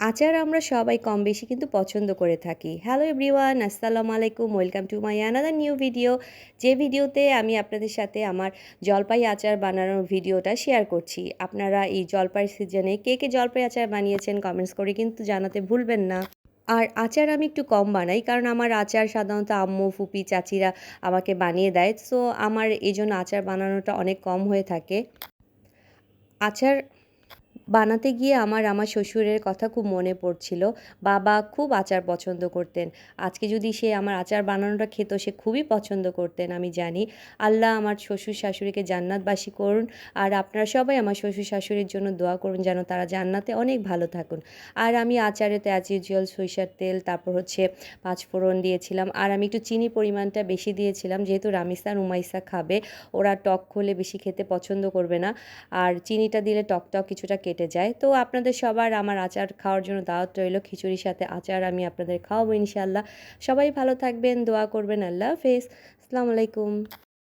আচার আমরা সবাই কম বেশি কিন্তু পছন্দ করে থাকি। হ্যালো এভরিওয়ান আসসালামু আলাইকুম welcome to my another new video যে ভিডিওতে আমি আপনাদের সাথে আমার জলপাই আচার বানানোর ভিডিওটা শেয়ার করছি, আপনারা এই জলপাই সিজনে কে কে জলপাই আচার বানিয়েছেন কমেন্টস করে কিন্তু জানাতে ভুলবেন না। আর আচার আমি একটু কম বানাই, কারণ আমার আচার সাধারণত আম্মু, ফুপি, চাচিরা আমাকে বানিয়ে দেয়। সো আমার এই জন্য আচার বানানোটা অনেক কম হয়ে থাকে। আচার বানাতে গিয়ে আমার আমার শ্বশুরের কথা খুব মনে পড়ছিল। বাবা খুব আচার পছন্দ করতেন। আজকে যদি সে আমার আচার বানানোটা খেত, সে খুবই পছন্দ করতেন, আমি জানি। আল্লাহ আমার শ্বশুর শাশুড়িকে জান্নাতবাসী করুন আর আপনারা সবাই আমার শ্বশুর শাশুড়ির জন্য দোয়া করুন যেন তারা জান্নাতে অনেক ভালো থাকুন। আর আমি আচারেতে অ্যাজ ইউজুয়াল সরিষার তেল, তারপর হচ্ছে পাঁচফোড়ন দিয়েছিলাম। আর আমি একটু চিনি পরিমাণটা বেশি দিয়েছিলাম, যেহেতু রামিসা আর উমাইসা খাবে, ওরা টক হলে বেশি খেতে পছন্দ করবে না। আর চিনিটা দিলে টক টক কিছুটা কেটে যায়। তো আপনাদের সবার আমার আচার খাওয়ার জন্য দাওয়াত রইল। খিচুড়ির সাথে আচার আমি আপনাদের খাওয়াবো ইনশাল্লাহ সবাই ভালো থাকবেন, দোয়া করবেন, আল্লাহ হাফেজ। আসসালামু আলাইকুম।